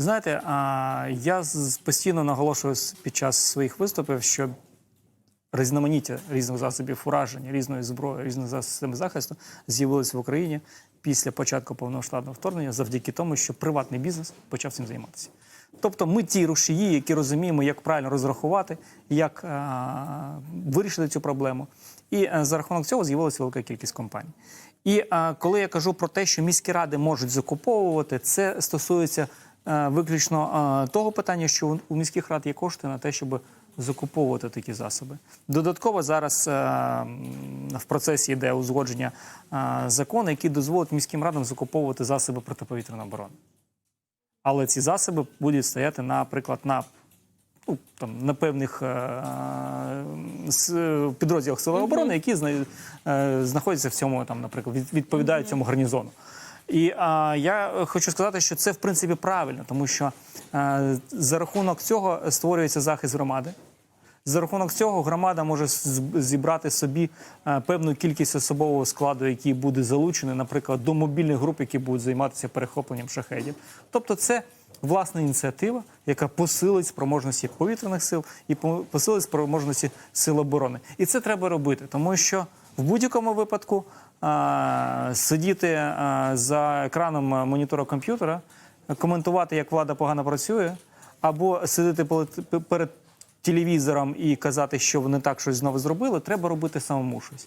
Знаєте, я постійно наголошую під час своїх виступів, що різноманіття різних засобів ураження, різної зброї, різних систем захисту з'явились в Україні після початку повномасштабного вторгнення завдяки тому, що приватний бізнес почав цим займатися. Тобто ми ті рушії, які розуміємо, як правильно розрахувати, як а, вирішити цю проблему. І а, за рахунок цього з'явилася велика кількість компаній. І а, коли я кажу про те, що міські ради можуть закуповувати, це стосується е, виключно е, того питання, що у- міських рад є кошти на те, щоб закуповувати такі засоби. Додатково зараз е, в процесі йде узгодження е, закону, який дозволить міським радам закуповувати засоби протиповітряної оборони. Але ці засоби будуть стояти, наприклад, на, ну, там, на певних е, підрозділах Сили оборони, які зна- е, знаходяться в цьому, там, наприклад, від- відповідають цьому гарнізону. І а, я хочу сказати, що це в принципі правильно, тому що е, за рахунок цього створюється захист громади. За рахунок цього громада може зібрати собі е, певну кількість особового складу, який буде залучений, наприклад, до мобільних груп, які будуть займатися перехопленням шахедів. Тобто, це власна ініціатива, яка посилить спроможності повітряних сил і посилить спроможності сил оборони. І це треба робити, тому що в будь-якому випадку сидіти за екраном монітора комп'ютера, коментувати, як влада погано працює, або сидіти перед телевізором і казати, що вони так щось знову зробили, треба робити самому щось.